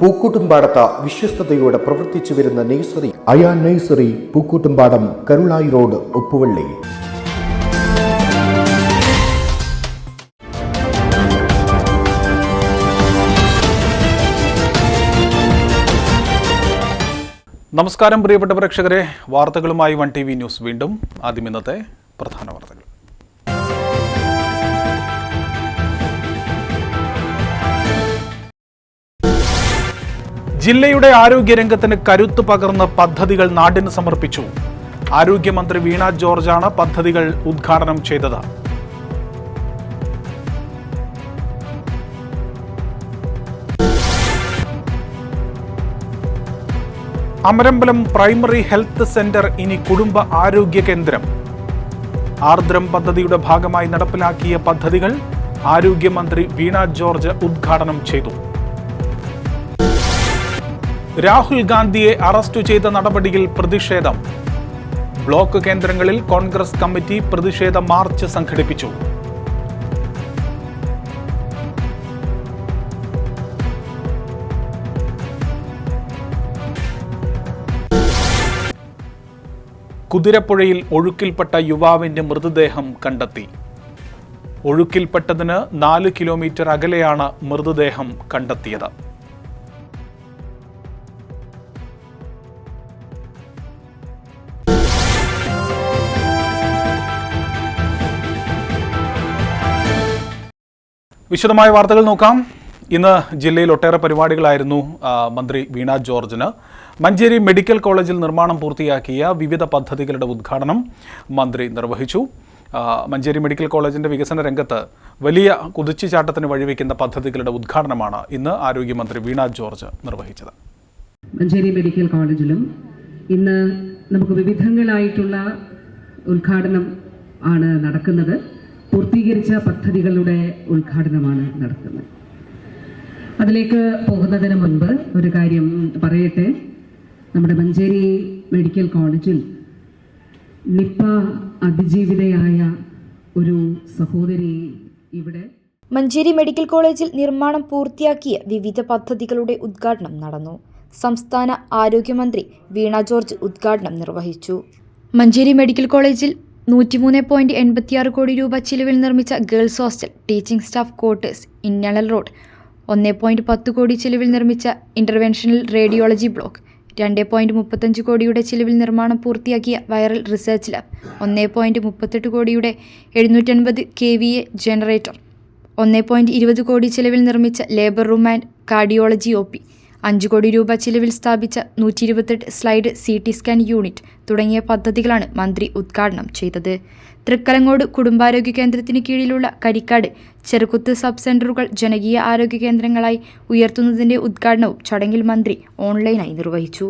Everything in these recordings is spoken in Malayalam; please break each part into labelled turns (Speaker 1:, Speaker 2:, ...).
Speaker 1: പൂക്കൂട്ടുംപാടത്ത് വിശ്വസ്തയോടെ പ്രവർത്തിച്ചു വരുന്ന nursery Ayan nursery Pookkottumpadam Karulai road Uppuvalli.
Speaker 2: നമസ്കാരം പ്രിയപ്പെട്ട പ്രേക്ഷകരെ വാർത്തകളുമായി വൺ ടി വി ന്യൂസ് വീണ്ടും. ആദ്യം ഇന്നത്തെ പ്രധാന വാർത്തകൾ. ജില്ലയുടെ ആരോഗ്യരംഗത്തിന് കരുത്തു പകർന്ന് പദ്ധതികൾ നാടിന് സമർപ്പിച്ചു. ആരോഗ്യമന്ത്രി വീണ ജോർജാണ് പദ്ധതികൾ ഉദ്ഘാടനം ചെയ്തത്. അമരമ്പലം പ്രൈമറി ഹെൽത്ത് സെന്റർ ഇനി കുടുംബ ആരോഗ്യ കേന്ദ്രം. ആർദ്രം പദ്ധതിയുടെ ഭാഗമായി നടപ്പിലാക്കിയ പദ്ധതികൾ ആരോഗ്യമന്ത്രി വീണ ജോർജ് ഉദ്ഘാടനം ചെയ്തു. രാഹുൽ ഗാന്ധിയെ അറസ്റ്റ് ചെയ്ത നടപടിയിൽ പ്രതിഷേധം. ബ്ലോക്ക് കേന്ദ്രങ്ങളിൽ കോൺഗ്രസ് കമ്മിറ്റി പ്രതിഷേധ മാർച്ച് സംഘടിപ്പിച്ചു. കുതിരപ്പുഴയിൽ ഒഴുക്കിൽപ്പെട്ട യുവാവിന്റെ മൃതദേഹം കണ്ടെത്തി. ഒഴുക്കിൽപ്പെട്ടതിന് നാല് കിലോമീറ്റർ അകലെയാണ് മൃതദേഹം കണ്ടെത്തിയത്. വിശദമായ വാർത്തകൾ നോക്കാം. ഇന്ന് ജില്ലയിൽ ഒട്ടേറെ പരിപാടികളായിരുന്നു മന്ത്രി വീണ ജോർജിന്. മഞ്ചേരി മെഡിക്കൽ കോളേജിൽ നിർമ്മാണം പൂർത്തിയാക്കിയ വിവിധ പദ്ധതികളുടെ ഉദ്ഘാടനം മന്ത്രി നിർവഹിച്ചു. മഞ്ചേരി മെഡിക്കൽ കോളേജിന്റെ വികസന രംഗത്ത് വലിയ കുതിച്ചുചാട്ടത്തിന് വഴിവെക്കുന്ന പദ്ധതികളുടെ ഉദ്ഘാടനമാണ് ഇന്ന് ആരോഗ്യമന്ത്രി വീണ ജോർജ് നിർവഹിച്ചത്.
Speaker 3: മഞ്ചേരി മെഡിക്കൽ കോളേജിലും ഇന്ന് നമുക്ക് വിവിധങ്ങളായിട്ടുള്ള ഉദ്ഘാടനം ആണ് നടക്കുന്നത്. പൂർത്തീകരിച്ച പദ്ധതികളുടെ ഉദ്ഘാടനമാണ് നടത്തുന്നത്. അതിലേക്ക് പോകുന്നതിന് മുൻപ് ഒരു കാര്യം പറയട്ടെ. നമ്മുടെ മഞ്ചേരി മെഡിക്കൽ കോളേജിൽ നിപ്പ അതിജീവിതയായ ഒരു സഹോദരി ഇവിടെ
Speaker 4: മഞ്ചേരി മെഡിക്കൽ കോളേജിൽ നിർമ്മാണം പൂർത്തിയാക്കിയ വിവിധ പദ്ധതികളുടെ ഉദ്ഘാടനം നടന്നു. സംസ്ഥാന ആരോഗ്യമന്ത്രി വീണ ജോർജ് ഉദ്ഘാടനം നിർവഹിച്ചു. മഞ്ചേരി മെഡിക്കൽ കോളേജിൽ നൂറ്റിമൂന്ന് പോയിന്റ് എൺപത്തിയാറ് കോടി രൂപ ചിലവിൽ നിർമ്മിച്ച girls hostel teaching staff quarters ഇന്നണൽ road. ഒന്ന് പോയിന്റ് പത്ത് കോടി ചിലവിൽ നിർമ്മിച്ച ഇന്റർവെൻഷനൽ റേഡിയോളജി ബ്ലോക്ക്. രണ്ട് പോയിന്റ് മുപ്പത്തഞ്ച് കോടിയുടെ ചിലവിൽ നിർമ്മാണം പൂർത്തിയാക്കിയ വൈറൽ റിസർച്ച് ലാബ്. ഒന്ന് പോയിന്റ് മുപ്പത്തെട്ട് കോടിയുടെ എഴുന്നൂറ്റൻപത് കെ വി എ ജനറേറ്റർ. ഒന്ന് പോയിന്റ് ഇരുപത് കോടി ചിലവിൽ നിർമ്മിച്ച labour room and cardiology O P. അഞ്ച് കോടി രൂപ ചിലവിൽ സ്ഥാപിച്ച നൂറ്റി ഇരുപത്തെട്ട് slide C T scan unit തുടങ്ങിയ പദ്ധതികളാണ് മന്ത്രി ഉദ്ഘാടനം ചെയ്തത്. തൃക്കലങ്ങോട് കുടുംബാരോഗ്യ കേന്ദ്രത്തിന് കീഴിലുള്ള കരിക്കാട് ചെറുകുത്ത് സബ് സെന്ററുകൾ ജനകീയ ആരോഗ്യ കേന്ദ്രങ്ങളായി ഉയർത്തുന്നതിന്റെ ഉദ്ഘാടനവും ചടങ്ങിൽ മന്ത്രി ഓൺലൈനായി നിർവഹിച്ചു.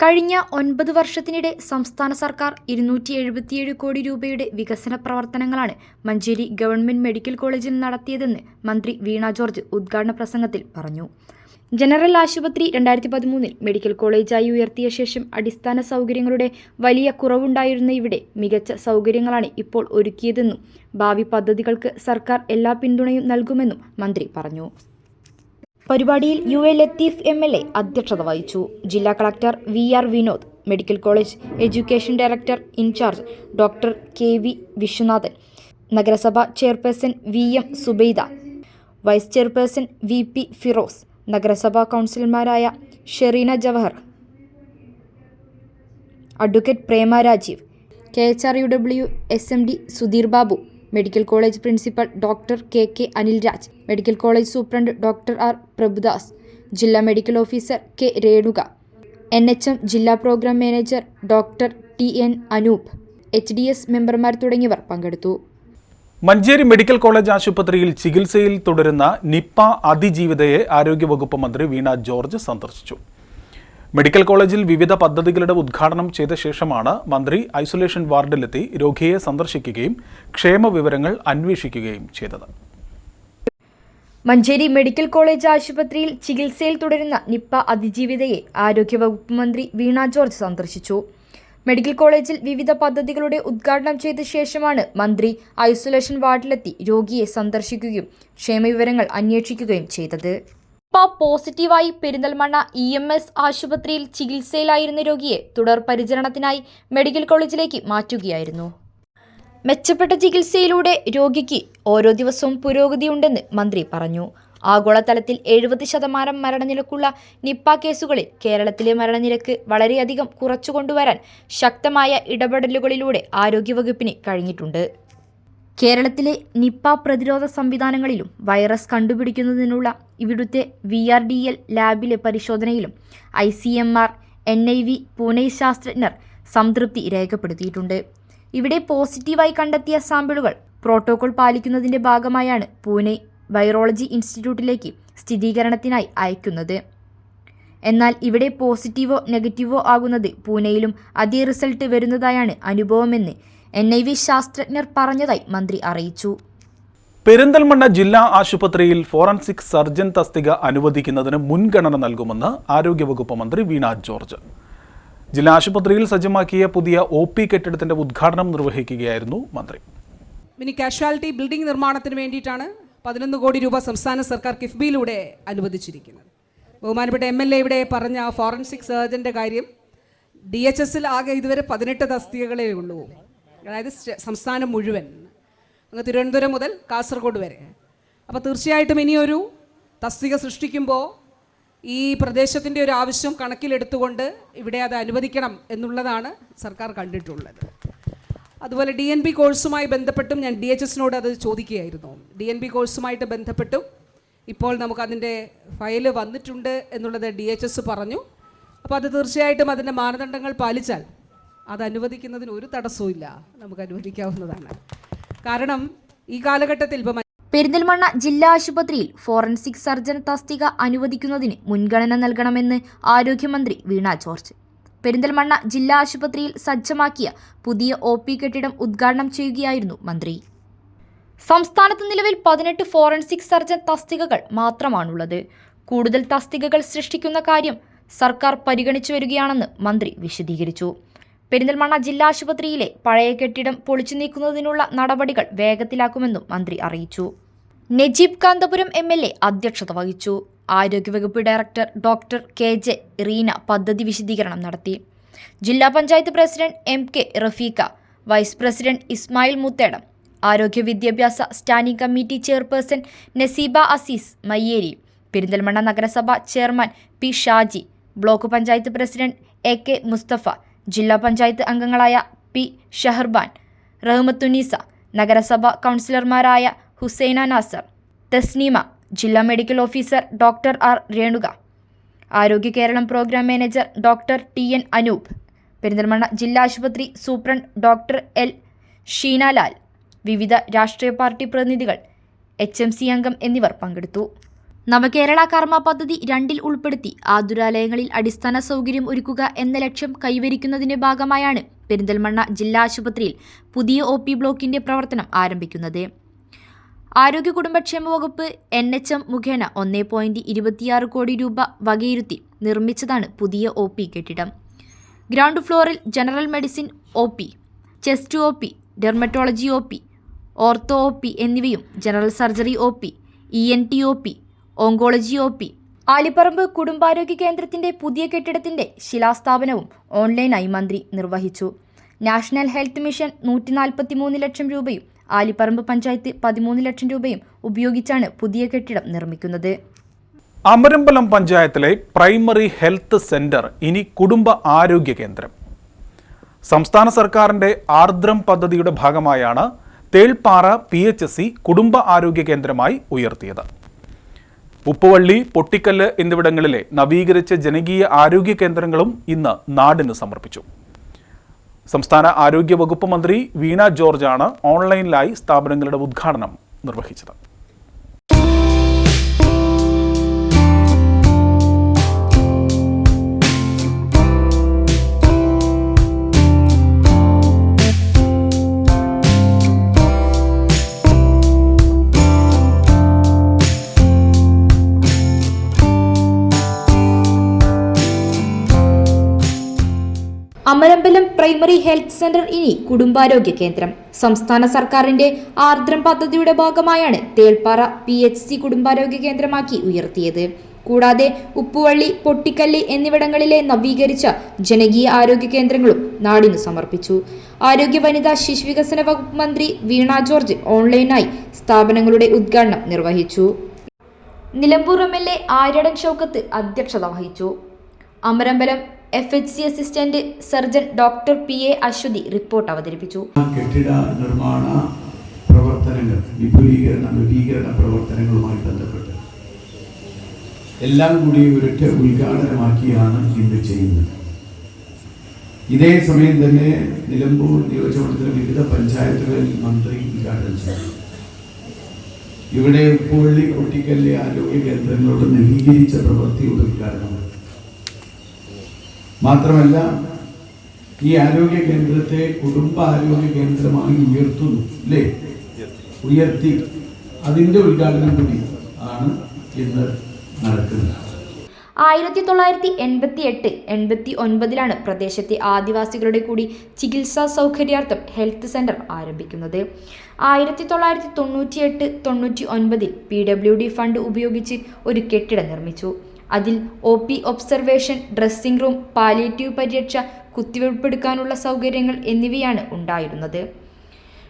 Speaker 4: കഴിഞ്ഞ ഒൻപത് വർഷത്തിനിടെ സംസ്ഥാന സർക്കാർ ഇരുന്നൂറ്റി എഴുപത്തിയേഴ് കോടി രൂപയുടെ വികസന പ്രവർത്തനങ്ങളാണ് മഞ്ചേരി ഗവൺമെന്റ് മെഡിക്കൽ കോളേജിൽ നടത്തിയതെന്ന് മന്ത്രി വീണ ജോർജ് ഉദ്ഘാടന പ്രസംഗത്തിൽ പറഞ്ഞു. ജനറൽ ആശുപത്രി രണ്ടായിരത്തി പതിമൂന്നിൽ മെഡിക്കൽ കോളേജായി ഉയർത്തിയ ശേഷം അടിസ്ഥാന സൗകര്യങ്ങളുടെ വലിയ കുറവുണ്ടായിരുന്ന ഇവിടെ മികച്ച സൗകര്യങ്ങളാണ് ഇപ്പോൾ ഒരുക്കിയതെന്നും ഭാവി പദ്ധതികൾക്ക് സർക്കാർ എല്ലാ പിന്തുണയും നൽകുമെന്നും മന്ത്രി പറഞ്ഞു. പരിപാടിയിൽ U A Latheef M L A അധ്യക്ഷത വഹിച്ചു. ജില്ലാ collector V R Vinod medical college education director in charge doctor K V Viswanathan നഗരസഭ chairperson V M Subaida vice chairperson V P Firoz നഗരസഭാ കൗൺസിലർമാരായ Shereena Jawahar advocate Prema Rajeev K H R U W S M D Sudheer Babu medical college principal doctor K K Anil Raj medical college superintendent doctor R Prabhudas ജില്ലാ medical officer K Renuka N H M ജില്ലാ programme manager doctor T N Anoop H D S മെമ്പർമാർ തുടങ്ങിയവർ പങ്കെടുത്തു.
Speaker 2: മഞ്ചേരി മെഡിക്കൽ കോളേജ് ആശുപത്രിയിൽ ചികിത്സയിൽ തുടരുന്ന നിപ്പ അതിജീവിതയെ ആരോഗ്യവകുപ്പ് മന്ത്രി വീണ ജോർജ് സന്ദർശിച്ചു. മെഡിക്കൽ കോളേജിൽ വിവിധ പദ്ധതികളുടെ ഉദ്ഘാടനം ചെയ്ത ശേഷമാണ് മന്ത്രി ഐസൊലേഷൻ വാർഡിലെത്തി രോഗിയെ സന്ദർശിക്കുകയും ക്ഷേമ വിവരങ്ങൾ അന്വേഷിക്കുകയും ചെയ്തത്.
Speaker 4: മഞ്ചേരി മെഡിക്കൽ കോളേജ് ആശുപത്രിയിൽ ചികിത്സയിൽ തുടരുന്ന നിപ്പ അതിജീവിതയെ ആരോഗ്യവകുപ്പ് മന്ത്രി വീണ ജോർജ് സന്ദർശിച്ചു. മെഡിക്കൽ കോളേജിൽ വിവിധ പദ്ധതികളുടെ ഉദ്ഘാടനം ചെയ്ത ശേഷമാണ് മന്ത്രി ഐസൊലേഷൻ വാർഡിലെത്തി രോഗിയെ സന്ദർശിക്കുകയും ക്ഷേമവിവരങ്ങൾ അന്വേഷിക്കുകയും ചെയ്തത്. പ പോസിറ്റീവായി പെരിന്തൽമണ്ണ ഇ എം എസ് ആശുപത്രിയിൽ ചികിത്സയിലായിരുന്ന രോഗിയെ തുടർ പരിചരണത്തിനായി മെഡിക്കൽ കോളേജിലേക്ക് മാറ്റുകയായിരുന്നു. മെച്ചപ്പെട്ട ചികിത്സയിലൂടെ രോഗിക്ക് ഓരോ ദിവസവും പുരോഗതിയുണ്ടെന്ന് മന്ത്രി പറഞ്ഞു. ആഗോളതലത്തിൽ എഴുപത് ശതമാനം മരണനിരക്കുള്ള നിപ്പ കേസുകളിൽ കേരളത്തിലെ മരണനിരക്ക് വളരെയധികം കുറച്ചുകൊണ്ടുവരാൻ ശക്തമായ ഇടപെടലുകളിലൂടെ ആരോഗ്യവകുപ്പിന് കഴിഞ്ഞിട്ടുണ്ട്. കേരളത്തിലെ നിപ്പ പ്രതിരോധ സംവിധാനങ്ങളിലും വൈറസ് കണ്ടുപിടിക്കുന്നതിനുള്ള ഇവിടുത്തെ വി ആർ ഡി എൽ ലാബിലെ പരിശോധനയിലും I C M R N I V Pune ശാസ്ത്രജ്ഞർ സംതൃപ്തി രേഖപ്പെടുത്തിയിട്ടുണ്ട്. ഇവിടെ പോസിറ്റീവായി കണ്ടെത്തിയ സാമ്പിളുകൾ പ്രോട്ടോകോൾ പാലിക്കുന്നതിന്റെ ഭാഗമായാണ് പൂനെ വൈറോളജി ഇൻസ്റ്റിറ്റ്യൂട്ടിലേക്ക് സ്ഥിരീകരണത്തിനായി അയക്കുന്നത്. എന്നാൽ ഇവിടെ പോസിറ്റീവോ നെഗറ്റീവോ ആകുന്നത് പൂനെയിലും അതേ റിസൾട്ട് വരുന്നതായാണ് അനുഭവമെന്ന് എൻ ഐ വി ശാസ്ത്രജ്ഞർ പറഞ്ഞതായി മന്ത്രി അറിയിച്ചു.
Speaker 2: പെരിന്തൽമണ്ണ ജില്ലാ ആശുപത്രിയിൽ ഫോറൻസിക് സർജൻ തസ്തിക അനുവദിക്കുന്നതിന് മുൻഗണന നൽകുമെന്ന് ആരോഗ്യവകുപ്പ് മന്ത്രി വീണ ജോർജ്. ജില്ലാ ആശുപത്രിയിൽ സജ്ജമാക്കിയ പുതിയ ഒ പി കെട്ടിടത്തിന്റെ ഉദ്ഘാടനം നിർവഹിക്കുകയായിരുന്നു മന്ത്രി.
Speaker 5: ഇനി കാഷ്വാലിറ്റി ബിൽഡിംഗ് നിർമ്മാണത്തിന് വേണ്ടിയിട്ടാണ് പതിനൊന്ന് കോടി രൂപ സംസ്ഥാന സർക്കാർ കിഫ്ബിയിലൂടെ അനുവദിച്ചിരിക്കുന്നത്. ബഹുമാനപ്പെട്ട എം എൽ എ ഇവിടെ പറഞ്ഞ ആ ഫോറൻസിക് സർജന്റെ കാര്യം ഡി എച്ച് എസിൽ ആകെ ഇതുവരെ പതിനെട്ട് തസ്തികകളേ ഉള്ളൂ. അതായത് സംസ്ഥാനം മുഴുവൻ. അങ്ങ് തിരുവനന്തപുരം മുതൽ കാസർഗോഡ് വരെ. അപ്പോൾ തീർച്ചയായിട്ടും ഇനിയൊരു തസ്തിക സൃഷ്ടിക്കുമ്പോൾ ഈ പ്രദേശത്തിന്റെ ഒരു ആവശ്യം കണക്കിലെടുത്തുകൊണ്ട് ഇവിടെ അത് അനുവദിക്കണം എന്നുള്ളതാണ് സർക്കാർ കണ്ടിട്ടുള്ളത്. അതുപോലെ ഡി എൻ ബി കോഴ്സുമായി ബന്ധപ്പെട്ടും ഞാൻ ഡി എച്ച് എസിനോട് അത് ചോദിക്കുകയായിരുന്നു. ഡി എൻ ബി കോഴ്സുമായിട്ട് ബന്ധപ്പെട്ടും ഇപ്പോൾ നമുക്കതിന്റെ ഫയൽ വന്നിട്ടുണ്ട് എന്നുള്ളത് ഡി എച്ച് എസ് പറഞ്ഞു. അപ്പോൾ അത് തീർച്ചയായിട്ടും അതിന്റെ മാനദണ്ഡങ്ങൾ പാലിച്ചാൽ അത് അനുവദിക്കുന്നതിന് ഒരു തടസ്സവും ഇല്ല. നമുക്ക് അനുവദിക്കാവുന്നതാണ്. കാരണം ഈ കാലഘട്ടത്തിൽ ഇപ്പം
Speaker 4: പെരിന്തൽമണ്ണ ജില്ലാ ആശുപത്രിയിൽ ഫോറൻസിക് സർജൻ തസ്തിക അനുവദിക്കുന്നതിന് മുൻഗണന നൽകണമെന്ന് ആരോഗ്യമന്ത്രി വീണ ജോർജ്. പെരിന്തൽമണ്ണ ജില്ലാ ആശുപത്രിയിൽ സജ്ജമാക്കിയ പുതിയ ഒ പി കെട്ടിടം ഉദ്ഘാടനം ചെയ്യുകയായിരുന്നു മന്ത്രി. സംസ്ഥാനത്ത് നിലവിൽ പതിനെട്ട് ഫോറൻസിക് സർജൻ തസ്തികകൾ മാത്രമാണുള്ളത്. കൂടുതൽ തസ്തികകൾ സൃഷ്ടിക്കുന്ന കാര്യം സർക്കാർ പരിഗണിച്ചു വരികയാണെന്ന് മന്ത്രി വിശദീകരിച്ചു. പെരിന്തൽമണ്ണ ജില്ലാ ആശുപത്രിയിലെ പഴയ കെട്ടിടം പൊളിച്ചു നീക്കുന്നതിനുള്ള നടപടികൾ വേഗത്തിലാക്കുമെന്നും മന്ത്രി അറിയിച്ചു. Najeeb Kanthapuram M L A അധ്യക്ഷത വഹിച്ചു. ആരോഗ്യവകുപ്പ് director doctor K J Reena പദ്ധതി വിശദീകരണം നടത്തി. ജില്ലാ panchayat president M K Rafeeqa vice president Ismail Muthedam ആരോഗ്യ വിദ്യാഭ്യാസ standing committee chairperson Naseeba Azeez Mayyeri Perinthalmanna നഗരസഭ chairman P Shaji block panchayat president A K Musthafa ജില്ലാ പഞ്ചായത്ത് അംഗങ്ങളായ പി ഷഹർബാൻ റഹ്മത്തുനീസ നഗരസഭ കൗൺസിലർമാരായ ഹുസൈന നാസർ തസ്നീമ ജില്ലാ medical officer doctor R Renuka. Arogya Keralam programme manager doctor T N Anoop. Perinthalmanna ജില്ലാ ആശുപത്രി സൂപ്രണ്ട് ഡോക്ടർ എൽ ഷീനാലാൽ. വിവിധ രാഷ്ട്രീയ പാർട്ടി പ്രതിനിധികൾ എച്ച് എം സി അംഗം എന്നിവർ പങ്കെടുത്തു. നവകേരള കർമ്മ പദ്ധതി രണ്ടിൽ ഉൾപ്പെടുത്തി ആതുരാലയങ്ങളിൽ അടിസ്ഥാന സൗകര്യം ഒരുക്കുക എന്ന ലക്ഷ്യം കൈവരിക്കുന്നതിന്റെ ഭാഗമായാണ് പെരിന്തൽമണ്ണ ജില്ലാ ആശുപത്രിയിൽ പുതിയ ഒ ബ്ലോക്കിന്റെ പ്രവർത്തനം ആരംഭിക്കുന്നത്. ആരോഗ്യ കുടുംബക്ഷേമ വകുപ്പ് എൻ എച്ച് എം മുഖേന ഒന്നേ പോയിന്റ് ഇരുപത്തിയാറ് കോടി രൂപ വകയിരുത്തി നിർമ്മിച്ചതാണ് പുതിയ ഒ പി കെട്ടിടം. ഗ്രൗണ്ട് ഫ്ലോറിൽ general medicine O P chest O P dermatology O P ortho O P എന്നിവയും general surgery O P E N T O P oncology O P Alipparamba കുടുംബാരോഗ്യ കേന്ദ്രത്തിന്റെ പുതിയ കെട്ടിടത്തിന്റെ ശിലാസ്ഥാപനവും ഓൺലൈനായി മന്ത്രി നിർവഹിച്ചു. നാഷണൽ ഹെൽത്ത് മിഷൻ നൂറ്റി ലക്ഷം രൂപയും ആലിപ്പറമ്പ് പഞ്ചായത്ത് പതിമൂന്ന് ലക്ഷം രൂപയും ഉപയോഗിച്ചാണ് പുതിയ കെട്ടിടം നിർമ്മിക്കുന്നത്.
Speaker 2: അമരമ്പലം പഞ്ചായത്തിലെ പ്രൈമറി ഹെൽത്ത് സെന്റർ ഇനി കുടുംബ ആരോഗ്യ കേന്ദ്രം. സംസ്ഥാന സർക്കാരിന്റെ ആർദ്രം പദ്ധതിയുടെ ഭാഗമായാണ് Thelpara P H S C കുടുംബ ആരോഗ്യ കേന്ദ്രമായി ഉയർത്തിയത്. ഉപ്പുവള്ളി പൊട്ടിക്കല്ല് എന്നിവിടങ്ങളിലെ നവീകരിച്ച ജനകീയ ആരോഗ്യ കേന്ദ്രങ്ങളും ഇന്ന് നാടിന് സമർപ്പിച്ചു. സംസ്ഥാന ആരോഗ്യ വകുപ്പ് മന്ത്രി വീണ ജോർജാണ് ഓൺലൈനിലായി സ്ഥാപനങ്ങളുടെ ഉദ്ഘാടനം നിർവഹിച്ചത്.
Speaker 4: അമരമ്പലം പ്രൈമറി ഹെൽത്ത് സെന്റർ ഇനി കുടുംബാരോഗ്യ കേന്ദ്രം. സംസ്ഥാന സർക്കാരിന്റെ ആർദ്രം പദ്ധതിയുടെ ഭാഗമായാണ് തേൽപ്പാറ പി എച്ച് സി കുടുംബാരോഗ്യ കേന്ദ്രമാക്കി ഉയർത്തിയത്. കൂടാതെ ഉപ്പുവള്ളി പൊട്ടിക്കല്ല് എന്നിവിടങ്ങളിലെ നവീകരിച്ച ജനകീയ ആരോഗ്യ കേന്ദ്രങ്ങളും നാടിന് സമർപ്പിച്ചു. ആരോഗ്യ വനിതാ ശിശുവികസന വകുപ്പ് മന്ത്രി വീണ ജോർജ് ഓൺലൈനായി സ്ഥാപനങ്ങളുടെ ഉദ്ഘാടനം നിർവഹിച്ചു. Nilambur M L A Aryadan Shoukath അധ്യക്ഷത വഹിച്ചു. Amarambalam F H C assistant surgeon doctor P A Aswathy report അവതരിപ്പിച്ചു.
Speaker 6: കെട്ടിട നിർമ്മാണ പ്രവർത്തനങ്ങൾ വിപുലീകരണ നവീകരണ പ്രവർത്തനങ്ങളുമായി ബന്ധപ്പെട്ട് എല്ലാം കൂടി ഒരൊറ്റ ഉദ്ഘാടനമാക്കിയാണ് ഇന്ന് ചെയ്യുന്നത്. ഇതേ സമയം തന്നെ നിലമ്പൂർ നിയോജകമണ്ഡലത്തിലെ വിവിധ പഞ്ചായത്തുകളിൽ മന്ത്രി ഉദ്ഘാടനം ചെയ്തു. ഇവിടെ ഉപ്പുവള്ളി കുട്ടിക്കല്ലെ ആരോഗ്യ കേന്ദ്രങ്ങളുടെ നവീകരിച്ച പ്രവൃത്തിയുടെ ഉദ്ഘാടനമാണ് മാത്രമല്ല ഈ ആരോഗ്യ കേന്ദ്രത്തെ കുടുംബ ആരോഗ്യ കേന്ദ്രമായി ഉയർത്തുന്നു അല്ലേ? ഉയർത്തി. അതിന്റെ ഉദ്ഘാടനം കൂടി ആണ് ഇന്ന് നടക്കുന്നത്.
Speaker 4: ആയിരത്തി തൊള്ളായിരത്തി എൺപത്തി എട്ട് എൺപത്തി ഒൻപതിലാണ് പ്രദേശത്തെ ആദിവാസികളുടെ കൂടി ചികിത്സാ സൗകര്യാർത്ഥം ഹെൽത്ത് സെന്റർ ആരംഭിക്കുന്നത്. ആയിരത്തി തൊള്ളായിരത്തി തൊണ്ണൂറ്റിയെട്ട് തൊണ്ണൂറ്റി ഒൻപതിൽ പി ഡബ്ല്യു ഡി ഫണ്ട് ഉപയോഗിച്ച് ഒരു കെട്ടിടം നിർമ്മിച്ചു. അതിൽ O P observation dressing room palliative പരിരക്ഷ കുത്തിവെപ്പെടുക്കാനുള്ള സൗകര്യങ്ങൾ എന്നിവയാണ് ഉണ്ടായിരുന്നത്.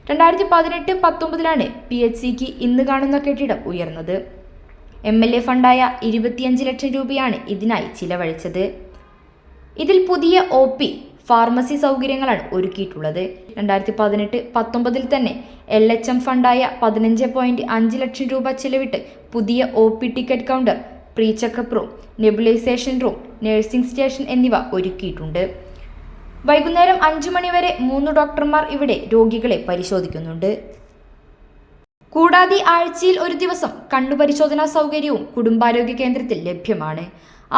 Speaker 4: രണ്ടായിരത്തി പതിനെട്ട് പത്തൊമ്പതിലാണ് പി എച്ച് സിക്ക് ഇന്ന് കാണുന്ന കെട്ടിടം ഉയർന്നത്. എം എൽ എ ഫണ്ടായ ഇരുപത്തിയഞ്ച് ലക്ഷം രൂപയാണ് ഇതിനായി ചിലവഴിച്ചത്. ഇതിൽ പുതിയ ഒ പി ഫാർമസി സൗകര്യങ്ങളാണ് ഒരുക്കിയിട്ടുള്ളത്. രണ്ടായിരത്തി പതിനെട്ട് പത്തൊമ്പതിൽ തന്നെ എൽ എച്ച് എം ഫണ്ടായ പതിനഞ്ച് പോയിന്റ് അഞ്ച് ലക്ഷം രൂപ ചിലവിട്ട് പുതിയ O P ticket counter pre checkup room nebulisation room nursing station എന്നിവ ഒരുക്കിയിട്ടുണ്ട്. വൈകുന്നേരം അഞ്ചു മണിവരെ മൂന്ന് ഡോക്ടർമാർ ഇവിടെ രോഗികളെ പരിശോധിക്കുന്നുണ്ട്. കൂടാതെ ആഴ്ചയിൽ ഒരു ദിവസം കണ്ണുപരിശോധനാ സൗകര്യവും കുടുംബാരോഗ്യ കേന്ദ്രത്തിൽ ലഭ്യമാണ്.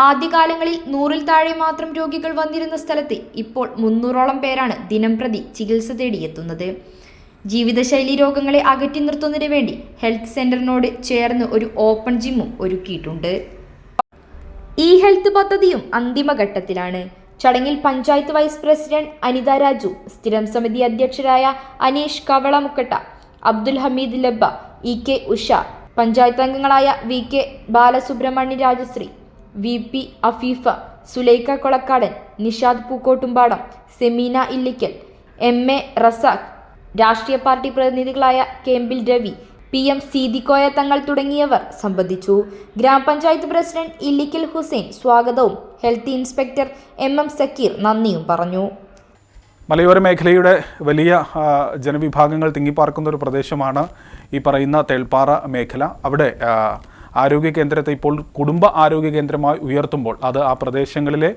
Speaker 4: ആദ്യകാലങ്ങളിൽ നൂറിൽ താഴെ മാത്രം രോഗികൾ വന്നിരുന്ന സ്ഥലത്ത് ഇപ്പോൾ മുന്നൂറോളം പേരാണ് ദിനംപ്രതി ചികിത്സ തേടിയെത്തുന്നത്. ജീവിതശൈലി രോഗങ്ങളെ അകറ്റി നിർത്തുന്നതിന് വേണ്ടി ഹെൽത്ത് സെന്ററിനോട് ചേർന്ന് ഒരു ഓപ്പൺ ജിമ്മും ഒരുക്കിയിട്ടുണ്ട്. ഈ ഹെൽത്ത് പദ്ധതിയും അന്തിമഘട്ടത്തിലാണ് ചടങ്ങിൽ പഞ്ചായത്ത് വൈസ് പ്രസിഡന്റ് അനിത രാജു സ്ഥിരം സമിതി അധ്യക്ഷരായ അനീഷ് കവളമുക്കട്ട അബ്ദുൽ ഹമീദ് ലബ്ബ ഇ കെ ഉഷ പഞ്ചായത്ത് അംഗങ്ങളായ V K Balasubrahmanya Rajasree V P Afeefa Sulaikha Kolakkadan Nishad Pookkottumpadam Semeena Illikkal M A Razak രാഷ്ട്രീയ പാർട്ടി പ്രതിനിധികളായ കെമ്പിൽ രവി പി എം സീതിക്കോയ തങ്ങൾ തുടങ്ങിയവർ സംബന്ധിച്ചു. ഗ്രാമപഞ്ചായത്ത് പ്രസിഡന്റ് ഇല്ലിക്കൽ ഹുസൈൻ സ്വാഗതവും health inspector M M Sakkeer നന്ദിയും പറഞ്ഞു.
Speaker 2: മലയോര മേഖലയുടെ വലിയ ജനവിഭാഗങ്ങൾ തിങ്ങിപ്പാർക്കുന്ന ഒരു പ്രദേശമാണ് ഈ പറയുന്ന തേൾപ്പാറ മേഖല. അവിടെ ആരോഗ്യ കേന്ദ്രത്തെ ഇപ്പോൾ കുടുംബ ആരോഗ്യ കേന്ദ്രമായി ഉയർത്തുമ്പോൾ അത് ആ പ്രദേശങ്ങളിലെ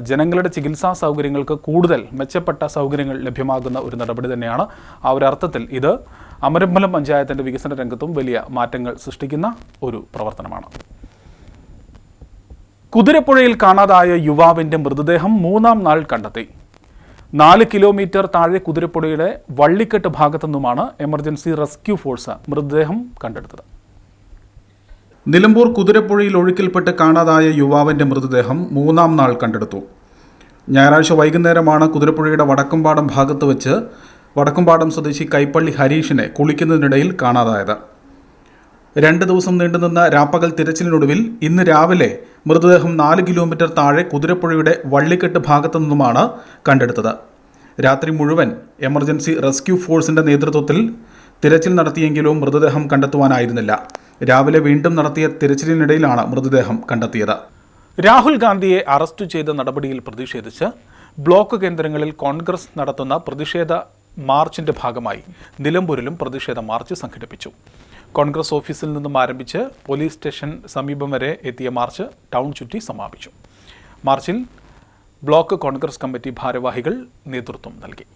Speaker 2: ജനങ്ങളുടെ ചികിത്സാ സൗകര്യങ്ങൾക്ക് കൂടുതൽ മെച്ചപ്പെട്ട സൗകര്യങ്ങൾ ലഭ്യമാകുന്ന ഒരു നടപടി തന്നെയാണ് ആ ഒരു അർത്ഥത്തിൽ. ഇത് അമരമ്പലം പഞ്ചായത്തിന്റെ വികസന രംഗത്തും വലിയ മാറ്റങ്ങൾ സൃഷ്ടിക്കുന്ന ഒരു പ്രവർത്തനമാണ്. കുതിരപ്പുഴയിൽ കാണാതായ യുവാവിന്റെ മൃതദേഹം മൂന്നാം നാൾ കണ്ടെത്തി. നാല് കിലോമീറ്റർ താഴെ കുതിരപ്പുഴയുടെ വള്ളിക്കെട്ട് ഭാഗത്തു നിന്നുമാണ് എമർജൻസി റെസ്ക്യൂ ഫോഴ്സ് മൃതദേഹം കണ്ടെടുത്തത്. നിലമ്പൂർ കുതിരപ്പുഴയിൽ ഒഴുക്കിൽപ്പെട്ട് കാണാതായ യുവാവിന്റെ മൃതദേഹം മൂന്നാം നാൾ കണ്ടെടുത്തു. ഞായറാഴ്ച വൈകുന്നേരമാണ് കുതിരപ്പുഴയുടെ വടക്കുംപാടം ഭാഗത്ത് വെച്ച് വടക്കുംപാടം സ്വദേശി കൈപ്പള്ളി ഹരീഷിനെ കുളിക്കുന്നതിനിടയിൽ കാണാതായത്. രണ്ട് ദിവസം നീണ്ടുനിന്ന രാപ്പകൽ തിരച്ചിലിനൊടുവിൽ ഇന്ന് രാവിലെ മൃതദേഹം നാല് കിലോമീറ്റർ താഴെ കുതിരപ്പുഴയുടെ വള്ളിക്കെട്ട് ഭാഗത്തു നിന്നുമാണ് കണ്ടെടുത്തത്. രാത്രി മുഴുവൻ എമർജൻസി റെസ്ക്യൂ ഫോഴ്സിന്റെ നേതൃത്വത്തിൽ തിരച്ചിൽ നടത്തിയെങ്കിലും മൃതദേഹം കണ്ടെത്തുവാനായിരുന്നില്ല. രാവിലെ വീണ്ടും നടത്തിയ തിരച്ചിലിനിടയിലാണ് മൃതദേഹം കണ്ടെത്തിയത്. രാഹുൽ ഗാന്ധിയെ അറസ്റ്റ് ചെയ്ത നടപടിയിൽ പ്രതിഷേധിച്ച് ബ്ലോക്ക് കേന്ദ്രങ്ങളിൽ കോൺഗ്രസ് നടത്തുന്ന പ്രതിഷേധ മാർച്ചിന്റെ ഭാഗമായി നിലമ്പൂരിലും പ്രതിഷേധ മാർച്ച് സംഘടിപ്പിച്ചു. കോൺഗ്രസ് ഓഫീസിൽ നിന്നും ആരംഭിച്ച് പോലീസ് സ്റ്റേഷൻ സമീപം വരെ എത്തിയ മാർച്ച് ടൗൺ ചുറ്റി സമാപിച്ചു. മാർച്ചിൽ ബ്ലോക്ക് കോൺഗ്രസ് കമ്മിറ്റി ഭാരവാഹികൾ നേതൃത്വം നൽകി.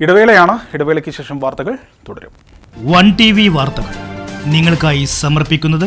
Speaker 2: ഇടവേളയാണ്. ഇടവേളയ്ക്ക് ശേഷം വാർത്തകൾ തുടരും.
Speaker 7: വൺ ടി വി വാർത്തകൾ നിങ്ങൾക്കായി സമർപ്പിക്കുന്നത്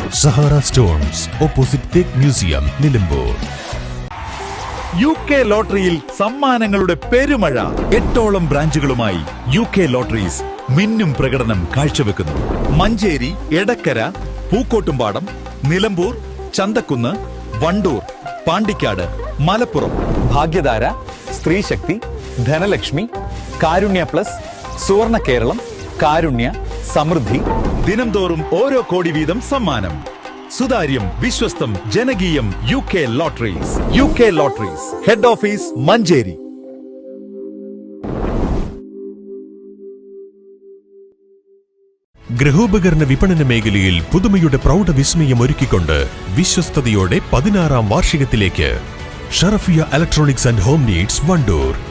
Speaker 8: Sahara stones opposite teak museum Nilambur.
Speaker 9: U K ലോട്ടറിയിൽ സമ്മാനങ്ങളുടെ പെരുമഴ. എട്ടോളം ബ്രാഞ്ചുകളുമായി യു കെ ലോട്ടറീസ് മിന്നും പ്രകടനം കാഴ്ചവെക്കുന്നു. മഞ്ചേരി എടക്കര പൂക്കോട്ടുംപാടം നിലമ്പൂർ ചന്തക്കുന്ന് വണ്ടൂർ പാണ്ടിക്കാട് മലപ്പുറം.
Speaker 10: ഭാഗ്യധാര സ്ത്രീശക്തി ധനലക്ഷ്മി കാരുണ്യ പ്ലസ് സുവർണ കേരളം കാരുണ്യ സമൃദ്ധി
Speaker 9: ദിനംതോറും ഓരോ കോടി വീതം സമ്മാനം. സുതാര്യം വിശ്വസ്തം ജനകീയം U K lotteries. U K lotteries. Head office Manjeri.
Speaker 8: ഗൃഹോപകരണ വിപണന മേഖലയിൽ പുതുമയുടെ പ്രൗഢ വിസ്മയം ഒരുക്കിക്കൊണ്ട് വിശ്വസ്തയോടെ പതിനാറാം വാർഷികത്തിലേക്ക്. Sharafiya electronics and home needs Wandoor.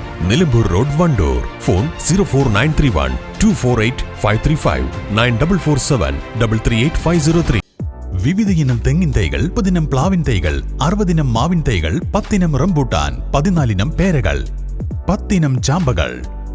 Speaker 8: Nilambur road Wandoor. Phone zero four nine three one two four eight five three five nine double four seven double three eight five zero three. വിവിധ ഇനം തെങ്ങിൻ തൈകൾ മുപ്പതിനം പ്ലാവിൻ തൈകൾ അറുപതിനം മാവിൻ തൈകൾ പത്തിനം റംബൂട്ടാൻ പതിനാലിനം പേരകൾ പത്തിനം ചാമ്പകൾ.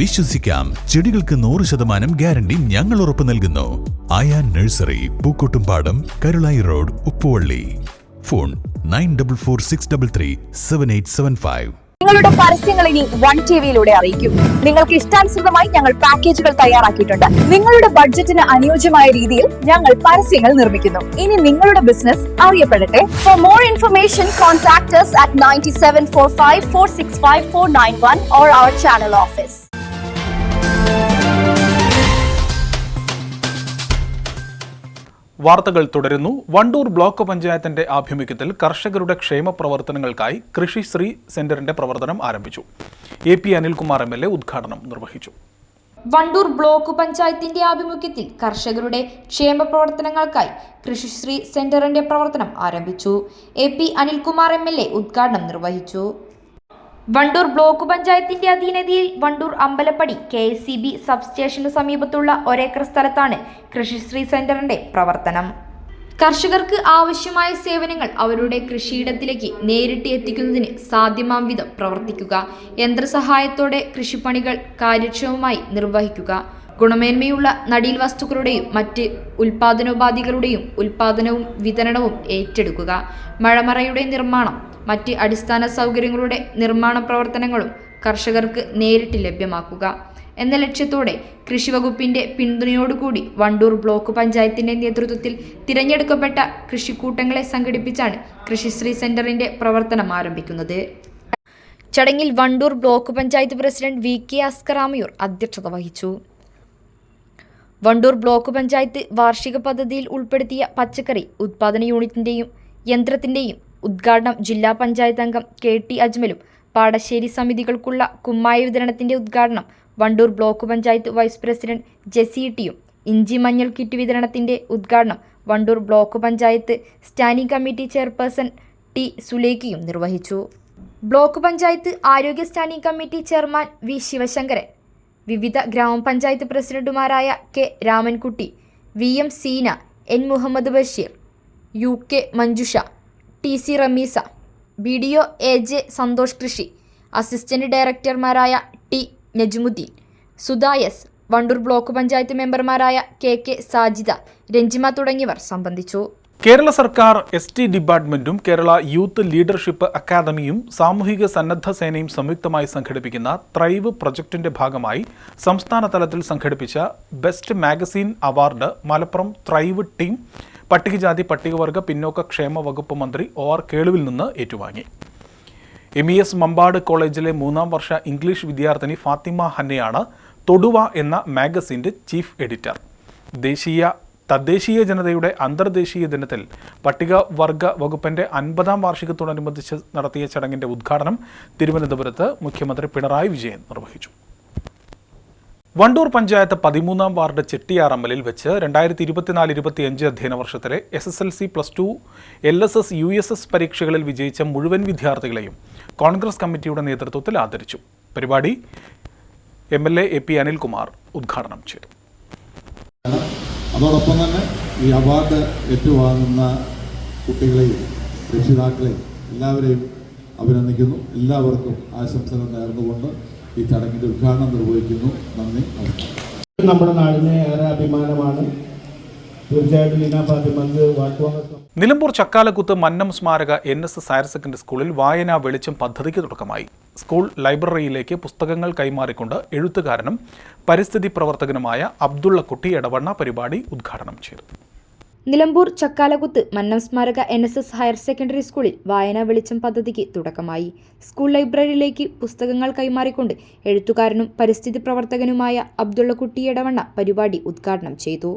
Speaker 8: വിശ്വസിക്കാം. ചെടികൾക്ക് നൂറ് ശതമാനം ഗ്യാരണ്ടി ഞങ്ങൾ ഉറപ്പു നൽകുന്നു. Ayan nursery Pookkottumpadam Karulai road Uppuvalli. Phone nine double four six double three seven eight seven five.
Speaker 11: നിങ്ങളുടെ പരസ്യങ്ങൾ ഇനി വൺ ടി വിയിലൂടെ അറിയിക്കും. നിങ്ങൾക്ക് ഇഷ്ടാനുസൃതമായി ഞങ്ങൾ പാക്കേജുകൾ തയ്യാറാക്കിയിട്ടുണ്ട്. നിങ്ങളുടെ ബഡ്ജറ്റിന് അനുയോജ്യമായ രീതിയിൽ ഞങ്ങൾ പരസ്യങ്ങൾ നിർമ്മിക്കുന്നു. ഇനി നിങ്ങളുടെ business അറിയപ്പെടട്ടെ. For more information contact at ninety seven four five four six five four nine one or our channel office
Speaker 2: വാർത്തകൾ തുടരുന്നു. വണ്ടൂർ ബ്ലോക്ക് പഞ്ചായത്തിന്റെ ആഭിമുഖ്യത്തിൽ കർഷകരുടെ ക്ഷേമ പ്രവർത്തനങ്ങൾക്കായി കൃഷിശ്രീ സെന്ററിന്റെ പ്രവർത്തനം ആരംഭിച്ചു. A P Anilkumar M L A ഉദ്ഘാടനം നിർവഹിച്ചു.
Speaker 4: വണ്ടൂർ ബ്ലോക്ക് പഞ്ചായത്തിന്റെ ആഭിമുഖ്യത്തിൽ കർഷകരുടെ ക്ഷേമ പ്രവർത്തനങ്ങൾക്കായി കൃഷിശ്രീ സെന്ററിന്റെ പ്രവർത്തനം ആരംഭിച്ചു. A P Anilkumar M L A ഉദ്ഘാടനം നിർവഹിച്ചു. വണ്ടൂർ ബ്ലോക്ക് പഞ്ചായത്തിന്റെ അധീനതയിൽ Wandoor Ambalappadi K S C B സബ്സ്റ്റേഷന് സമീപത്തുള്ള ഒരേക്കർ സ്ഥലത്താണ് കൃഷിശ്രീ സെന്ററിന്റെ പ്രവർത്തനം. കർഷകർക്ക് ആവശ്യമായ സേവനങ്ങൾ അവരുടെ കൃഷിയിടത്തിലേക്ക് നേരിട്ട് എത്തിക്കുന്നതിന് സാധ്യമാം വിധം പ്രവർത്തിക്കുക. യന്ത്രസഹായത്തോടെ കൃഷിപ്പണികൾ കാര്യക്ഷമമായി നിർവഹിക്കുക. ഗുണമേന്മയുള്ള നടീൽ വസ്തുക്കളുടെയും മറ്റ് ഉൽപാദനോപാധികളുടെയും ഉൽപാദനവും വിതരണവും ഏറ്റെടുക്കുക. മഴമറയുടെ നിർമ്മാണം മറ്റ് അടിസ്ഥാന സൗകര്യങ്ങളുടെ നിർമ്മാണ പ്രവർത്തനങ്ങളും കർഷകർക്ക് നേരിട്ട് ലഭ്യമാക്കുക. എന്ന ലക്ഷ്യത്തോടെ കൃഷിവകുപ്പിന്റെ പിന്തുണയോടുകൂടി വണ്ടൂർ ബ്ലോക്ക് പഞ്ചായത്തിന്റെ നേതൃത്വത്തിൽ തിരഞ്ഞെടുക്കപ്പെട്ട കൃഷിക്കൂട്ടങ്ങളെ സംഘടിപ്പിച്ചാണ് കൃഷിശ്രീ സെന്ററിന്റെ പ്രവർത്തനം ആരംഭിക്കുന്നത്. ചടങ്ങിൽ Wandoor block panchayat president V K Askar Amayur അധ്യക്ഷത വഹിച്ചു. വണ്ടൂർ ബ്ലോക്ക് പഞ്ചായത്ത് വാർഷിക പദ്ധതിയിൽ ഉൾപ്പെടുത്തിയ പച്ചക്കറി ഉത്പാദന യൂണിറ്റിന്റെയും യന്ത്രത്തിന്റെയും ഉദ്ഘാടനം ജില്ലാ പഞ്ചായത്ത് അംഗം കെ ടി അജ്മലും പാടശ്ശേരി സമിതികൾക്കുള്ള കുമ്മായ വിതരണത്തിന്റെ ഉദ്ഘാടനം Wandoor block panchayat vice president Jesy ടിയും ഇഞ്ചി മഞ്ഞൾ കിറ്റ് വിതരണത്തിന്റെ ഉദ്ഘാടനം Wandoor block panchayat standing committee chairperson T സുലേഖയും നിർവഹിച്ചു. ബ്ലോക്ക് പഞ്ചായത്ത് ആരോഗ്യ standing committee chairman V Sivasankaran വിവിധ ഗ്രാമപഞ്ചായത്ത് പ്രസിഡന്റുമാരായ K Ramankutty V M Seena N Muhammad Basheer U K Manjusha T C Rameesa B D O A J Santhosh കൃഷി അസിസ്റ്റന്റ് ഡയറക്ടർമാരായ ടി നജ്മുദ്ദീൻ സുദായസ് വണ്ടൂർ ബ്ലോക്ക് പഞ്ചായത്ത് മെമ്പർമാരായ കെ കെ സാജിദ രഞ്ജിമ തുടങ്ങിയവർ സംബന്ധിച്ചു.
Speaker 2: കേരള സർക്കാർ എസ് ടി ഡിപ്പാർട്ട്മെന്റും കേരള യൂത്ത് ലീഡർഷിപ്പ് അക്കാദമിയും സാമൂഹിക സന്നദ്ധ സേനയും സംയുക്തമായി സംഘടിപ്പിക്കുന്ന ത്രൈവ് പ്രൊജക്ടിന്റെ ഭാഗമായി സംസ്ഥാന തലത്തിൽ സംഘടിപ്പിച്ച best magazine award Malappuram thrive team പട്ടികജാതി പട്ടികവർഗ പിന്നോക്ക ക്ഷേമ വകുപ്പ് മന്ത്രി ഒ ആർ കേളുവിൽ നിന്ന് ഏറ്റുവാങ്ങി. എം ഇ എസ് മമ്പാട് കോളേജിലെ മൂന്നാം വർഷ ഇംഗ്ലീഷ് വിദ്യാർത്ഥിനി ഫാത്തിമ ഹന്നയാണ് തൊടുവ എന്ന മാഗസിന്റെ ചീഫ് എഡിറ്റർ. ദേശീയ തദ്ദേശീയ ജനതയുടെ അന്തർദേശീയ ദിനത്തിൽ പട്ടികവർഗ വകുപ്പിന്റെ അൻപതാം വാർഷികത്തോടനുബന്ധിച്ച് നടത്തിയ ചടങ്ങിന്റെ ഉദ്ഘാടനം തിരുവനന്തപുരത്ത് മുഖ്യമന്ത്രി പിണറായി വിജയൻ നിർവഹിച്ചു. വണ്ടൂർ പഞ്ചായത്ത് പതിമൂന്നാം വാർഡ് ചെട്ടിയാറമ്മലിൽ വെച്ച് രണ്ടായിരത്തി ഇരുപത്തിനാല് ഇരുപത്തിയഞ്ച് അധ്യയന വർഷത്തിലെ S S L C plus two L S S U S S പരീക്ഷകളിൽ വിജയിച്ച മുഴുവൻ വിദ്യാർത്ഥികളെയും കോൺഗ്രസ് കമ്മിറ്റിയുടെ നേതൃത്വത്തിൽ ആദരിച്ചു. പരിപാടി M L A A P Anilkumar ഉദ്ഘാടനം ചെയ്തു.
Speaker 12: അതോടൊപ്പം തന്നെ ഈ അവാർഡ് ഏറ്റുവാങ്ങുന്ന കുട്ടികളെയും രക്ഷിതാക്കളെയും എല്ലാവരെയും അഭിനന്ദിക്കുന്നു. എല്ലാവർക്കും ആശംസകൾ നേർന്നുകൊണ്ട് ഈ ചടങ്ങിന്റെ ഉദ്ഘാടനം നിർവഹിക്കുന്നു. നന്ദി നമസ്കാരം.
Speaker 13: നമ്മുടെ നാടിനെ ഏറെ അഭിമാനമാണ്. തീർച്ചയായിട്ടും ലീന ഫാത്തിമക്ക് വാക്കുവാങ്ങ
Speaker 2: നിലമ്പൂർ ചക്കാലക്കുത്ത് മന്നം സ്മാരക N S S higher secondary സ്കൂളിൽ വായനാ വെളിച്ചം പദ്ധതിക്ക് തുടക്കമായി. സ്കൂൾ ലൈബ്രറിയിലേക്ക് പുസ്തകങ്ങൾ കൈമാറിക്കൊണ്ട് എഴുത്തുകാരനും പരിസ്ഥിതി പ്രവർത്തകനുമായ അബ്ദുള്ളക്കുട്ടി എടവണ്ണ പരിപാടി ഉദ്ഘാടനം ചെയ്തു.
Speaker 4: നിലമ്പൂർ ചക്കാലകുത്ത് മന്നം സ്മാരക N S S higher secondary സ്കൂളിൽ വായനാ വെളിച്ചം പദ്ധതിക്ക് തുടക്കമായി. സ്കൂൾ ലൈബ്രറിയിലേക്ക് പുസ്തകങ്ങൾ കൈമാറിക്കൊണ്ട് എഴുത്തുകാരനും പരിസ്ഥിതി പ്രവർത്തകനുമായ അബ്ദുള്ളക്കുട്ടി എടവണ്ണ പരിപാടി ഉദ്ഘാടനം ചെയ്തു.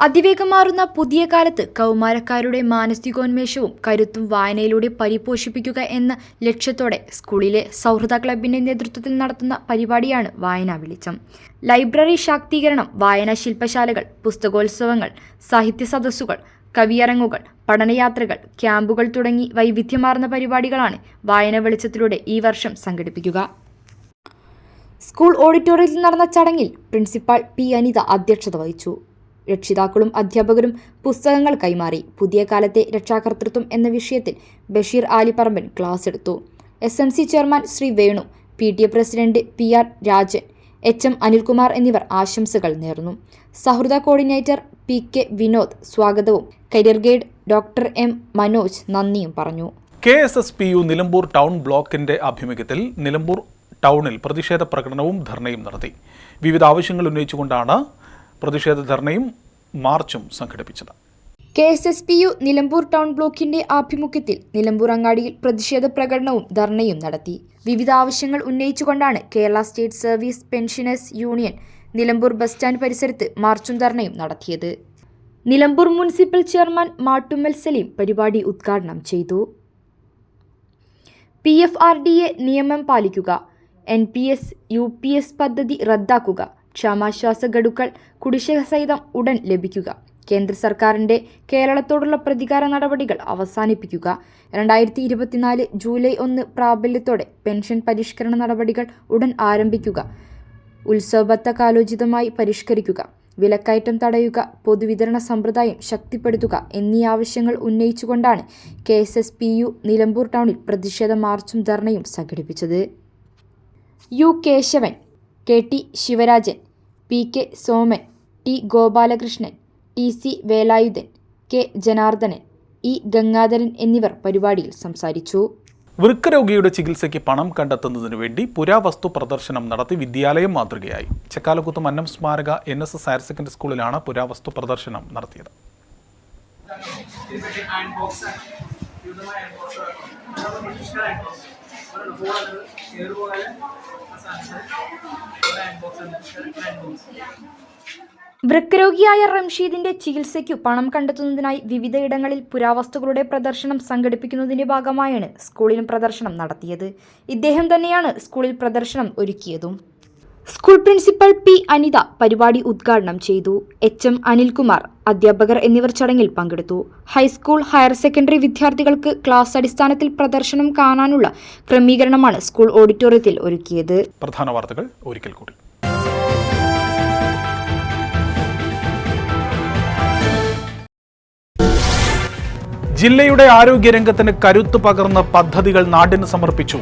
Speaker 4: അതിവേഗം മാറുന്ന പുതിയ കാലത്ത് കൗമാരക്കാരുടെ മാനസികോന്മേഷവും കരുത്തും വായനയിലൂടെ പരിപോഷിപ്പിക്കുക എന്ന ലക്ഷ്യത്തോടെ സ്കൂളിലെ സൗഹൃദ ക്ലബിന്റെ നേതൃത്വത്തിൽ നടത്തുന്ന പരിപാടിയാണ് വായനാ വെളിച്ചം. ലൈബ്രറി ശാക്തീകരണം വായനാ ശില്പശാലകൾ പുസ്തകോത്സവങ്ങൾ സാഹിത്യ സദസ്സുകൾ കവിയരങ്ങുകൾ പഠനയാത്രകൾ ക്യാമ്പുകൾ തുടങ്ങി വൈവിധ്യമാർന്ന പരിപാടികളാണ് വായന വെളിച്ചത്തിലൂടെ ഈ വർഷം സംഘടിപ്പിക്കുക. സ്കൂൾ ഓഡിറ്റോറിയത്തിൽ നടന്ന ചടങ്ങിൽ പ്രിൻസിപ്പാൾ പി അനിത അധ്യക്ഷത വഹിച്ചു. രക്ഷിതാക്കളും അധ്യാപകരും പുസ്തകങ്ങൾ കൈമാറി. പുതിയ കാലത്തെ രക്ഷാകർതൃത്വം എന്ന വിഷയത്തിൽ ബഷീർ ആലിപ്പറമ്പൻ ക്ലാസ് എടുത്തു. S M C chairman Shri Venu P T A president P R Rajan H M Anilkumar എന്നിവർ ആശംസകൾ നേർന്നു. സൗഹൃദ കോർഡിനേറ്റർ പി കെ വിനോദ് സ്വാഗതവും. Career guide doctor M Manoj നന്ദിയും പറഞ്ഞു.
Speaker 2: K S S P U Nilambur town ബ്ലോക്കിന്റെ ആഭിമുഖ്യത്തിൽ നിലമ്പൂർ ടൗണിൽ പ്രതിഷേധ പ്രകടനവും ധർണയും നടത്തി. വിവിധ ആവശ്യങ്ങൾ ഉന്നയിച്ചുകൊണ്ടാണ് പ്രതിഷേധ ധർണയും മാർച്ചും സംഘടിപ്പിച്ചത്.
Speaker 4: K S S P U Nilambur town ബ്ലോക്കിന്റെ ആഭിമുഖ്യത്തിൽ നിലമ്പൂർ അങ്ങാടിയിൽ പ്രതിഷേധ പ്രകടനവും ധർണയും നടത്തി. വിവിധ ആവശ്യങ്ങൾ ഉന്നയിച്ചുകൊണ്ടാണ് Kerala state service pensioners union Nilambur bus stand പരിസരത്ത് മാർച്ചും ധർണയും നടത്തിയത്. നിലമ്പൂർ മുനിസിപ്പൽ ചെയർമാൻ മാട്ടുമ്മൽ സലീം പരിപാടി ഉദ്ഘാടനം ചെയ്തു. P F R D A നിയമം പാലിക്കുക N P S U P S പദ്ധതി റദ്ദാക്കുക ക്ഷമാശ്വാസ ഗഡുക്കൾ കുടിശ്ശിക സഹിതം ഉടൻ ലഭിക്കുക. കേന്ദ്ര സർക്കാരിന്റെ കേരളത്തോടുള്ള പ്രതികാര നടപടികൾ അവസാനിപ്പിക്കുക. രണ്ടായിരത്തി ഇരുപത്തിനാല് ജൂലൈ ഒന്ന് പ്രാബല്യത്തോടെ പെൻഷൻ പരിഷ്കരണ നടപടികൾ ഉടൻ ആരംഭിക്കുക. ഉത്സവബത്ത കാലോചിതമായി പരിഷ്കരിക്കുക. വിലക്കയറ്റം തടയുക. പൊതുവിതരണ സമ്പ്രദായം ശക്തിപ്പെടുത്തുക എന്നീ ആവശ്യങ്ങൾ ഉന്നയിച്ചുകൊണ്ടാണ് K S S P U Nilambur ടൗണിൽ പ്രതിഷേധ മാർച്ചും ധർണയും സംഘടിപ്പിച്ചത്. U Kesavan K T Sivarajan P K Soman T Gopalakrishnan T C Velayudhan K Janardhanan E Gangadharan എന്നിവർ പരിപാടിയിൽ സംസാരിച്ചു.
Speaker 2: വൃക്കരോഗിയുടെ ചികിത്സയ്ക്ക് പണം കണ്ടെത്തുന്നതിനു വേണ്ടി പുരാവസ്തു പ്രദർശനം നടത്തി വിദ്യാലയം മാതൃകയായി. ചെക്കാലക്കുത്ത് മന്നം സ്മാരക N S S higher secondary സ്കൂളിലാണ് പുരാവസ്തു പ്രദർശനം നടത്തിയത്.
Speaker 4: വൃക്കരോഗിയായ റംഷീദിന്റെ ചികിത്സയ്ക്കു പണം കണ്ടെത്തുന്നതിനായി വിവിധയിടങ്ങളിൽ പുരാവസ്തുക്കളുടെ പ്രദർശനം സംഘടിപ്പിക്കുന്നതിന്റെ ഭാഗമായാണ് സ്കൂളിൽ പ്രദർശനം നടത്തിയത്. ഇദ്ദേഹം തന്നെയാണ് സ്കൂളിൽ പ്രദർശനം ഒരുക്കിയതും. സ്കൂൾ പ്രിൻസിപ്പൽ പി അനിത പരിപാടി ഉദ്ഘാടനം ചെയ്തു. എച്ച് എം അനിൽകുമാർ അധ്യാപകർ എന്നിവർ ചടങ്ങിൽ പങ്കെടുത്തു. ഹൈസ്കൂൾ ഹയർ സെക്കൻഡറി വിദ്യാർത്ഥികൾക്ക് ക്ലാസ് അടിസ്ഥാനത്തിൽ പ്രദർശനം കാണാനുള്ള ക്രമീകരണമാണ് സ്കൂൾ ഓഡിറ്റോറിയത്തിൽ ഒരുക്കിയത്.
Speaker 2: പ്രധാന വാർത്തകൾ ഒരിക്കൽ കൂടി. ജില്ലയുടെ ആരോഗ്യരംഗത്തിന് കരുത്ത് പകർന്ന പദ്ധതികൾ നാടിന് സമർപ്പിച്ചു.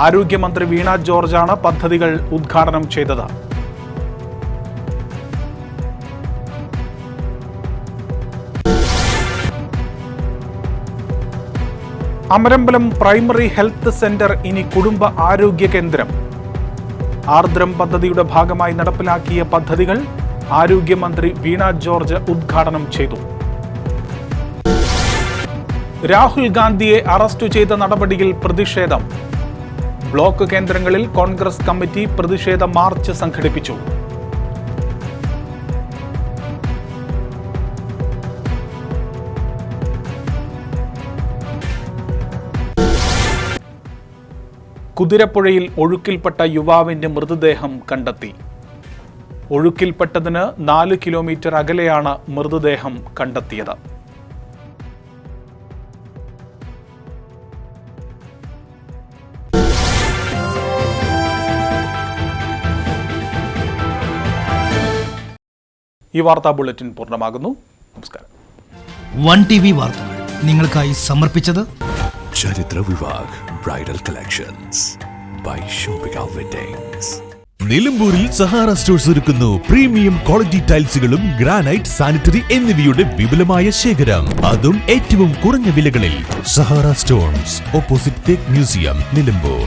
Speaker 2: ആരോഗ്യമന്ത്രി വീണ ജോർജാണ് പദ്ധതികൾ ഉദ്ഘാടനം ചെയ്തത്. അമരമ്പലം പ്രൈമറി ഹെൽത്ത് സെന്റർ ഇനി കുടുംബ ആരോഗ്യ കേന്ദ്രം. ആർദ്രം പദ്ധതിയുടെ ഭാഗമായി നടപ്പിലാക്കിയ പദ്ധതികൾ ആരോഗ്യമന്ത്രി വീണ ജോർജ് ഉദ്ഘാടനം ചെയ്തു. രാഹുൽ ഗാന്ധിയെ അറസ്റ്റ് ചെയ്ത നടപടിയിൽ പ്രതിഷേധം. ബ്ലോക്ക് കേന്ദ്രങ്ങളിൽ കോൺഗ്രസ് കമ്മിറ്റി പ്രതിഷേധ മാർച്ച് സംഘടിപ്പിച്ചു. കുതിരപ്പുഴയിൽ ഒഴുക്കിൽപ്പെട്ട യുവാവിന്റെ മൃതദേഹം കണ്ടെത്തി. ഒഴുക്കിൽപ്പെട്ടതിന് നാല് കിലോമീറ്റർ അകലെയാണ് മൃതദേഹം കണ്ടെത്തിയത്. ഈ വാർത്താ ബുള്ളറ്റിൻ പൂർണമാകുന്നു. നമസ്കാരം.
Speaker 7: വൺ ടി വി വാർത്തകൾ നിങ്ങൾക്കായി സമർപ്പിച്ചത്
Speaker 14: ചരിത്ര Vivah bridal collections by shopping weddings
Speaker 8: നിലമ്പൂരിൽ സഹാറ സ്റ്റോഴ്സ് ഒരുക്കുന്നു. പ്രീമിയം ക്വാളിറ്റി ടൈൽസുകളും ഗ്രാനൈറ്റ് സാനിറ്ററി എന്നിവയുടെ വിപുലമായ ശേഖരം. അതും ഏറ്റവും കുറഞ്ഞ വിലകളിൽ സഹാറ സ്റ്റോൺസ് ഓപ്പോസിറ്റ് തേക്ക് മ്യൂസിയം നിലമ്പൂർ.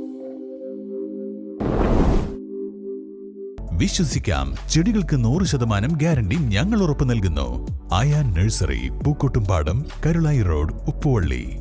Speaker 8: വിശ്വസിക്കാം. ചെടികൾക്ക് നൂറ് ശതമാനം ഗ്യാരണ്ടി ഞങ്ങൾ ഉറപ്പു നൽകുന്നു. Ayan nursery Pookkottumpadam Karulai road Uppuvally.